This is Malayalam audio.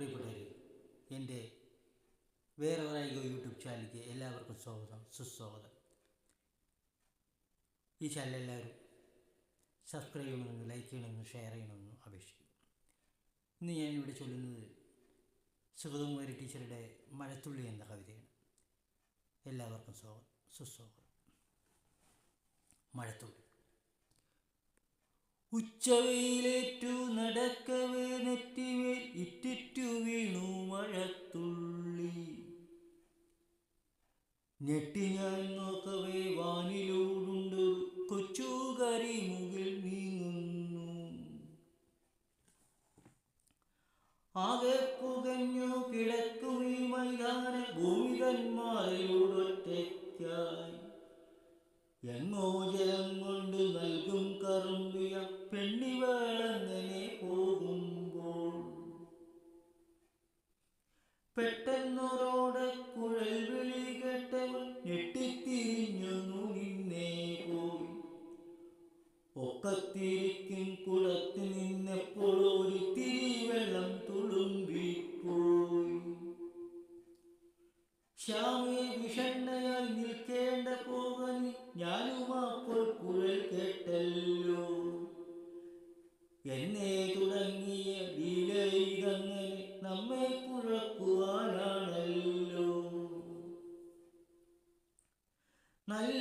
പ്രിയപ്പെട്ടവരെ എന്റെ വേറെ ഒരായിക യൂട്യൂബ് ചാനലിലേക്ക് എല്ലാവർക്കും സ്വാഗതം സുസ്വാഗതം. ഈ ചാനൽ എല്ലാവരും സബ്സ്ക്രൈബ് ചെയ്യണമെന്ന് ലൈക്ക് ചെയ്യണമെന്ന് ഷെയർ ചെയ്യണമെന്ന് അപേക്ഷിക്കുന്നു. ഇന്ന് ഞാനിവിടെ ചൊല്ലുന്നത് സുഗതകുമാരി ടീച്ചറുടെ മഴത്തുള്ളി എന്ന കവിതയാണ്. എല്ലാവർക്കും സ്വാഗതം സുസ്വാഗതം. മഴത്തുള്ളി. ഉച്ചവയിലേറ്റു നടക്കവേ നെറ്റിമേൽ ഞെട്ടി ഞാൻ നോക്കവേ വാനിലൂടുണ്ട് കൊച്ചു കരിമുകിൽ നീങ്ങുന്നു. ആകെ പുകഞ്ഞു കിടക്കും ഈ മൈതാന ഭൂമികന്മാരിലൂടൊറ്റയ്ക്കായി എങ്ങോ ജലം കൊണ്ട് നൽകും കറുമ്പിയ പെണ്ണിവേളങ്ങനെ പോകുമ്പോൾ. പെട്ടെന്നൊരോടെ ഒക്കത്തിരിക്കും കുളത്തിൽ നിന്നപ്പോൾ ഒരു തിരിവെള്ളം തുളുമ്പിപ്പോയി. ശ്യാമേ വിഷണ്ണയായി നിൽക്കേണ്ട പോകനി ഞാനും അപ്പോൾ കുഴൽ കേട്ടല്ലോ. എന്നെ തുടങ്ങിയ ലീലയിതങ്ങനെ നമ്മെ കുഴക്കുവാനാണല്ലോ നല്ല